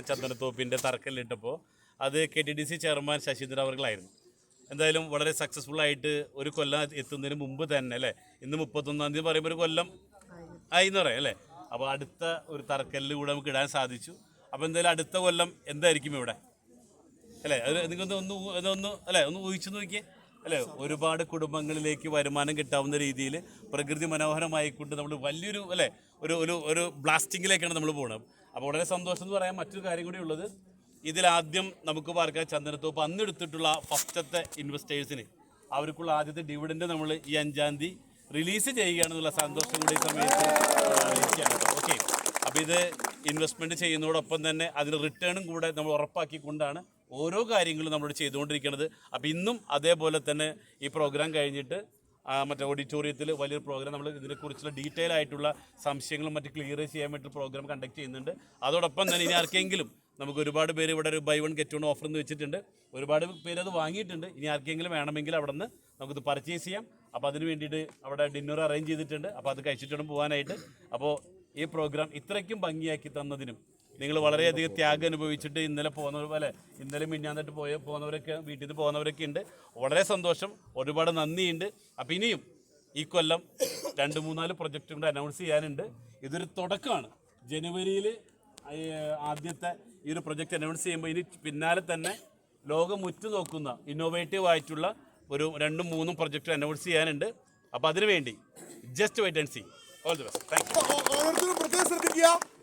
ചന്ദനത്തോപ്പിന്റെ തറക്കല്ലിട്ടപ്പോൾ അത് K T D C chairman Saseendran അവർകളായിരുന്നു എന്തായാലും വളരെ സക്സസ്ഫുൾ ആയിട്ട് ഒരു കൊല്ലം എത്തുന്നതിന് മുമ്പ് തന്നെ അല്ലേ? ഇന്ന് മുപ്പത്തൊന്നാം തീയതി പറയുമ്പോൾ ഒരു കൊല്ലം ആയി എന്ന് പറയാം അല്ലേ? അപ്പോൾ അടുത്ത ഒരു തറക്കല്ലിൽ കൂടെ നമുക്ക് ഇടാൻ സാധിച്ചു. അപ്പോൾ എന്തായാലും അടുത്ത കൊല്ലം എന്തായിരിക്കും ഇവിടെ? അല്ലേ? അത് നിങ്ങൾക്കൊന്ന് ഒന്ന് ഒന്ന് അല്ലേ? ഒന്ന് ഊഹിച്ചു നോക്കിയേ. അല്ലേ? ഒരുപാട് കുടുംബങ്ങളിലേക്ക് വരുമാനം കിട്ടാവുന്ന രീതിയിൽ പ്രകൃതി മനോഹരമായിക്കൊണ്ട് നമ്മൾ വലിയൊരു അല്ലേ? ഒരു ഒരു ഒരു ബ്ലാസ്റ്റിങ്ങിലേക്കാണ് നമ്മൾ പോകുന്നത് അപ്പോൾ വളരെ സന്തോഷം എന്ന് പറയാൻ മറ്റൊരു കാര്യം കൂടി ഉള്ളത്. ഇതിലാദ്യം നമുക്ക് പാർക്കാൻ ചന്ദനത്തോപ്പ് അന്ന് എടുത്തിട്ടുള്ള ഫസ്റ്റത്തെ ഇൻവെസ്റ്റേഴ്സിന് അവർക്കുള്ള ആദ്യത്തെ ഡിവിഡൻഡ് നമ്മൾ ഈ അഞ്ചാം തീയതി റിലീസ് ചെയ്യുകയാണെന്നുള്ള സന്തോഷം കൂടി സമയത്ത് ഓക്കെ അപ്പോൾ ഇത് ഇൻവെസ്റ്റ്മെന്റ് ചെയ്യുന്നതോടൊപ്പം തന്നെ അതിന് റിട്ടേണും കൂടെ നമ്മൾ ഉറപ്പാക്കിക്കൊണ്ടാണ് ഓരോ കാര്യങ്ങളും നമ്മൾ ചെയ്തുകൊണ്ടിരിക്കുന്നത്. അപ്പോൾ ഇന്നും അതേപോലെ തന്നെ ഈ പ്രോഗ്രാം കഴിഞ്ഞിട്ട് മറ്റേ ഓഡിറ്റോറിയത്തിൽ വലിയൊരു പ്രോഗ്രാം നമ്മൾ ഇതിനെക്കുറിച്ചുള്ള ഡീറ്റെയിൽ ആയിട്ടുള്ള സംശയങ്ങളും മറ്റ് ക്ലിയർ ചെയ്യാൻ വേണ്ടി പ്രോഗ്രാം കണ്ടക്ട് ചെയ്യുന്നുണ്ട്. അതോടൊപ്പം തന്നെ ഇനി ആർക്കെങ്കിലും നമുക്ക് ഒരുപാട് പേര് ഇവിടെ ഒരു buy one get one offer എന്ന് വെച്ചിട്ടുണ്ട്. ഒരുപാട് പേര് അത് വാങ്ങിയിട്ടുണ്ട്. ഇനി ആർക്കെങ്കിലും വേണമെങ്കിൽ അവിടെ നിന്ന് നമുക്കിത് പർച്ചേസ് ചെയ്യാം. അപ്പോൾ അതിന് വേണ്ടിയിട്ട് അവിടെ ഡിന്നർ അറേഞ്ച് ചെയ്തിട്ടുണ്ട്. അപ്പോൾ അത് കഴിച്ചിട്ട് പോകാനായിട്ട് അപ്പോൾ ഈ പ്രോഗ്രാം ഇത്രയ്ക്കും ഭംഗിയാക്കി തന്നതിനും നിങ്ങൾ വളരെയധികം ത്യാഗം അനുഭവിച്ചിട്ട് ഇന്നലെ പോകുന്നവർ പോലെ ഇന്നലെ മിന്നാന്നിട്ട് പോയ പോകുന്നവരൊക്കെ വീട്ടിൽ നിന്ന് പോകുന്നവരൊക്കെ ഉണ്ട്. വളരെ സന്തോഷം ഒരുപാട് നന്ദിയുണ്ട്. അപ്പം ഇനിയും ഈ കൊല്ലം രണ്ട് മൂന്നാൽ പ്രൊജക്റ്റും കൂടെ അനൗൺസ് ചെയ്യാനുണ്ട്. ഇതൊരു തുടക്കമാണ്. ജനുവരിയിൽ ആദ്യത്തെ ഈ ഒരു പ്രൊജക്റ്റ് അനൗൺസ് ചെയ്യുമ്പോൾ ഇനി പിന്നാലെ തന്നെ ലോകം ഉറ്റുനോക്കുന്ന ഇന്നോവേറ്റീവ് ആയിട്ടുള്ള ഒരു രണ്ടും മൂന്നും പ്രൊജക്റ്റ് അനൗൺസ് ചെയ്യാനുണ്ട്. അപ്പോൾ അതിനുവേണ്ടി just wait and see all the best thank you